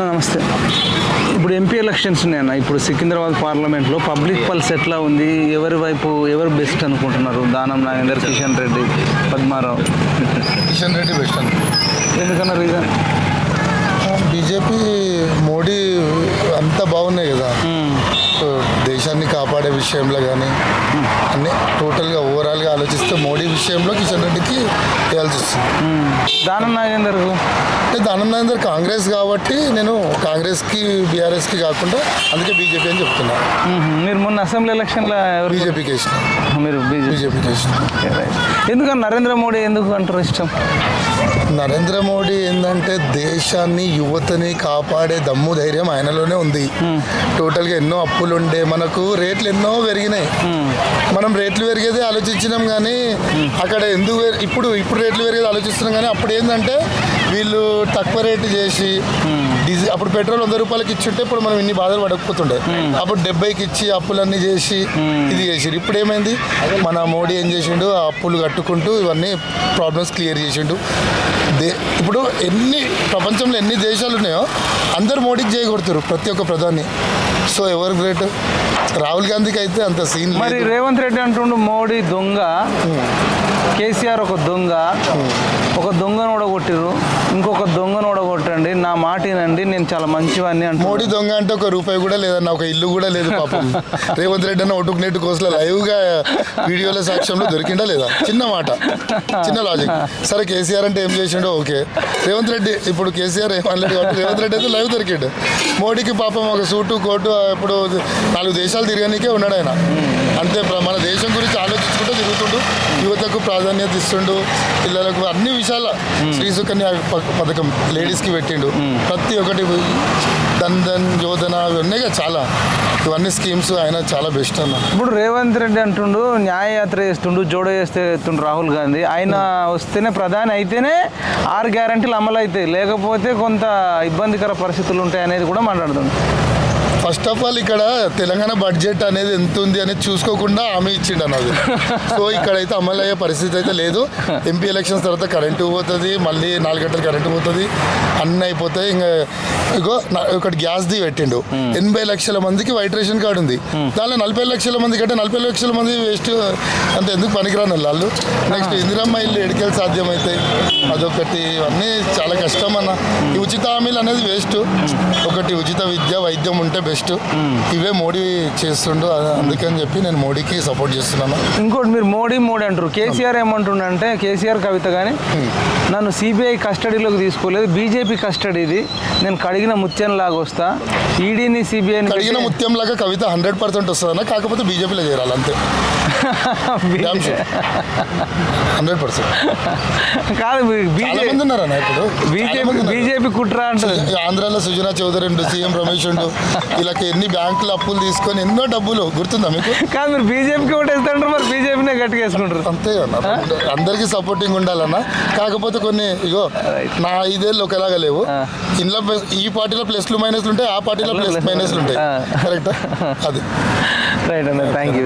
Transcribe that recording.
అన్న నమస్తే. ఇప్పుడు ఎంపీ ఎలక్షన్స్ ఉన్నాయన్న ఇప్పుడు సికింద్రాబాద్ పార్లమెంట్లో పబ్లిక్ పల్స్ ఎట్లా ఉంది? ఎవరి వైపు ఎవరు బెస్ట్ అనుకుంటున్నారు? దానం నాగేందర్ కిషన్ రెడ్డి పద్మారావు. కిషన్ రెడ్డి బెస్ట్ అని ఎందుకన్నా రీజన్ బీజేపీ మోడీ అంతా బాగున్నాయి కదా. సో దేశాన్ని కాపాడే విషయంలో కానీ అన్ని టోటల్గా ఓవరాల్గా ఆలోచిస్తే మోడీ విషయంలో కిషన్ రెడ్డికి వేయాల్సి వస్తుంది. దానం నాగేందర్ అంటే దానందర్ కాంగ్రెస్ కాబట్టి నేను కాంగ్రెస్కి బీఆర్ఎస్కి కాకుండా అందుకే బీజేపీ అని చెప్తున్నా. మీరు మొన్న అసెంబ్లీ ఎలక్షన్లో బీజేపీకి ఇష్టం మీరు బీజేపీకి ఎందుకన్నా నరేంద్ర మోడీ ఎందుకు అంటారు ఇష్టం? నరేంద్ర మోడీ ఏంటంటే దేశాన్ని యువతని కాపాడే దమ్ము ధైర్యం ఆయనలోనే ఉంది. టోటల్గా ఎన్నో అప్పులు ఉండే మనకు రేట్లు ఎన్నో పెరిగినాయి. మనం రేట్లు పెరిగేది ఆలోచించినాం కానీ అక్కడ ఎందుకు ఇప్పుడు ఇప్పుడు రేట్లు పెరిగేది ఆలోచిస్తున్నాం కానీ అప్పుడు ఏంటంటే వీళ్ళు తక్కువ రేటు చేసి డీజిల్ అప్పుడు పెట్రోల్ వంద రూపాయలకి ఇచ్చుంటే ఇప్పుడు మనం ఇన్ని బాధలు పడకపోతుండే. అప్పుడు డెబ్బైకి ఇచ్చి అప్పులన్నీ చేసి ఇది చేసిరు ఇప్పుడు ఏమైంది? మన మోడీ ఏం చేసిండు? ఆ అప్పులు కట్టుకుంటూ ఇవన్నీ ప్రాబ్లమ్స్ క్లియర్ చేసిండు. దే ఇప్పుడు ఎన్ని ప్రపంచంలో ఎన్ని దేశాలు ఉన్నాయో అందరు మోడీకి చేయగొడతారు ప్రతి ఒక్క ప్రధాని. సో ఎవరు గ్రేట్ రాహుల్ గాంధీకి అయితే అంత సీన్ మరి రేవంత్ రెడ్డి అంటుండు మోడీ దొంగ కేసీఆర్ ఒక దొంగ ఒక దొంగను ఓడగొట్టిర్రు ఇంకొక దొంగను ఓడగొట్టండి నా మాట చాలా మంచివాడిని అంటు మోడీ దొంగ అంటే ఒక రూపాయి కూడా లేదన్న ఒక ఇల్లు కూడా లేదు పాపం. రేవంత్ రెడ్డి అన్న ఒటుకు నెట్టు కోసలో లైవ్గా వీడియోల సాక్ష్యంలో దొరికిందా లేదా? చిన్న మాట. చిన్న లాజిక్ సరే కేసీఆర్ అంటే ఏం చేసిండో ఓకే. రేవంత్ రెడ్డి ఇప్పుడు కేసీఆర్ కాబట్టి రేవంత్ రెడ్డి అయితే లైవ్ దొరికిండు. మోడీకి పాపం ఒక సూటు కోటు ఇప్పుడు నాలుగు దేశాలు తిరగనికే ఉన్నాడు ఆయన. అంతే మన దేశం గురించి ఆలోచించుకుంటూ తిరుగుతుండు. యువతకు ప్రాధాన్యత ఇస్తుండు. పిల్లలకు అన్ని విషయాల శ్రీ సుకన్య పథకం లేడీస్కి పెట్టిండు. ప్రతి ఒక్కటి ధన్ ధన్ యోజన అవి ఉన్నాయి కదా చాలా. ఇవన్నీ స్కీమ్స్ ఆయన చాలా బెస్ట్ అన్న. ఇప్పుడు రేవంత్ రెడ్డి అంటుండు న్యాయయాత్ర చేస్తుండు జోడో చేస్తే ఎత్తుండు రాహుల్ గాంధీ. ఆయన వస్తేనే ప్రధాని అయితేనే ఆరు గ్యారంటీలు అమలు అవుతాయి లేకపోతే కొంత ఇబ్బందికర పరిస్థితులు ఉంటాయి అనేది కూడా మాట్లాడుతుంది ఫస్ట్ ఆఫ్ ఆల్ ఇక్కడ తెలంగాణ బడ్జెట్ అనేది ఎంత ఉంది అనేది చూసుకోకుండా హామీ ఇచ్చిండు అన్నది సో ఇక్కడైతే అమలు అయ్యే పరిస్థితి అయితే లేదు. ఎంపీ ఎలక్షన్స్ తర్వాత కరెంటు పోతుంది మళ్ళీ నాలుగు గంటలు కరెంటు పోతుంది అన్నీ అయిపోతాయి. ఇంకా ఇగో ఒకటి గ్యాస్ది పెట్టిండు. ఎనభై లక్షల మందికి వైట్ రేషన్ కార్డు ఉంది. దానిలో నలభై లక్షల మంది కంటే నలభై లక్షల మంది వేస్ట్ అంటే ఎందుకు పనికిరాను వాళ్ళు? నెక్స్ట్ ఇందిరమ్మ ఇల్లు ఎడికెళ్ళి సాధ్యమవుతాయి అదొకటి ఇవన్నీ చాలా కష్టం అన్న ఈ ఉచిత హామీలు అనేది వేస్ట్. ఒకటి ఉచిత విద్య వైద్యం ఉంటే బెస్ట్. ఇవే మోడీ చేస్తుండు. అందుకని చెప్పి నేను మోడీకి సపోర్ట్ చేస్తున్నాను. ఇంకోటి మీరు మోడీ మోడీ అంటారు. కేసీఆర్ ఏమంటుండంటే కేసీఆర్ కవిత కానీ నన్ను సిబిఐ కస్టడీలోకి తీసుకోలేదు. బీజేపీ కస్టడీది నేను కడిగిన ముత్యం లాగా వస్తా. ఈడీని సిబిఐని అడిగిన ముత్యం లాగా కవిత హండ్రెడ్ పర్సెంట్ వస్తుందన్న కాకపోతే బీజేపీలో చేరాలి అంతే హండ్రెడ్ పర్సెంట్. కాదు బీజేపీ ఉన్నారన్న ఇప్పుడు? బీజేపీ. బీజేపీ కుట్ర అంటుంది ఈ ఆంధ్రాలో సుజనా చౌదరి ఉండు సీఎం రమేష్ ఉండు వీళ్ళకి ఎన్ని బ్యాంకులు అప్పులు తీసుకొని ఎన్నో డబ్బులు గుర్తుందా మీకు? కాదు మీరు బీజేపీకి ఓటేస్తుంటారు మరి బీజేపీనే గట్టిగా వేసుకుంటారు అంతే అన్న. అందరికీ సపోర్టింగ్ ఉండాలన్న. కాకపోతే కొన్ని ఇగో నా ఐదేళ్ళు ఒకలాగా లేవు. ఇంట్లో ప్లస్- ఈ పార్టీలో ప్లస్లు మైనస్లు ఉంటాయి ఆ పార్టీలో ప్లస్ మైనస్లు ఉంటాయి. కరెక్ట్? అది. రైట్ అన్న థ్యాంక్ యూ.